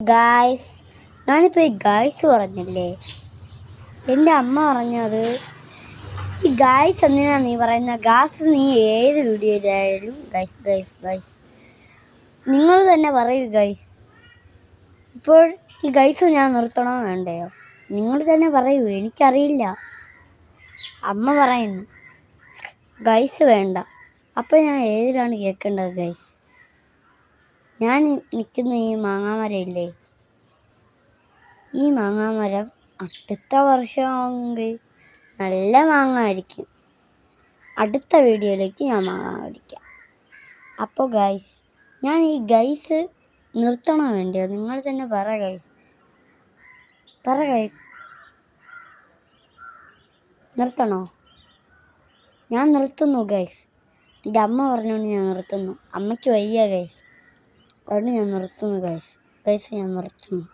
Guys ഞാനിപ്പോൾ ഈ guys പറഞ്ഞില്ലേ? എന്റെ അമ്മ പറഞ്ഞത് ഈ ഗായ്സ് എന്തിനാണ് നീ പറയുന്ന? ഗാസ് നീ ഏത് വീഡിയോയിലായാലും ഗൈസ് ഗൈസ് ഗൈസ് നിങ്ങൾ തന്നെ പറയൂ ഗൈസ് ഇപ്പോൾ ഈ ഗൈസ് ഞാൻ നിർത്തണോ വേണ്ടയോ? നിങ്ങൾ തന്നെ പറയൂ എനിക്കറിയില്ല. അമ്മ പറയുന്നു ഗൈസ് വേണ്ട. അപ്പോൾ ഞാൻ ഏതിലാണ് കേൾക്കേണ്ടത് ഗൈസ് ഞാൻ നിൽക്കുന്ന ഈ മാങ്ങാമരയില്ലേ? ഈ മാങ്ങാമരം അടുത്ത വർഷമാണെങ്കിൽ നല്ല മാങ്ങ ആയിരിക്കും അടുത്ത വീഡിയോയിലേക്ക് ഞാൻ മാങ്ങ കടിക്കാം അപ്പോൾ ഗൈസ് ഞാൻ ഈ ഗൈസ് നിർത്തണോ വേണ്ടിയോ നിങ്ങൾ തന്നെ പറ ഗൈസ് പറ ഗൈസ് നിർത്തണോ? ഞാൻ നിർത്തുന്നു ഗൈസ് എന്റെ അമ്മ പറഞ്ഞുകൊണ്ട് ഞാൻ നിർത്തുന്നു. അമ്മയ്ക്ക് വയ്യ ഗൈസ് അതുകൊണ്ട് ഞാൻ നിർത്തുന്നു ഗൈസ് ഗൈസ് ഞാൻ നിർത്തുന്നു.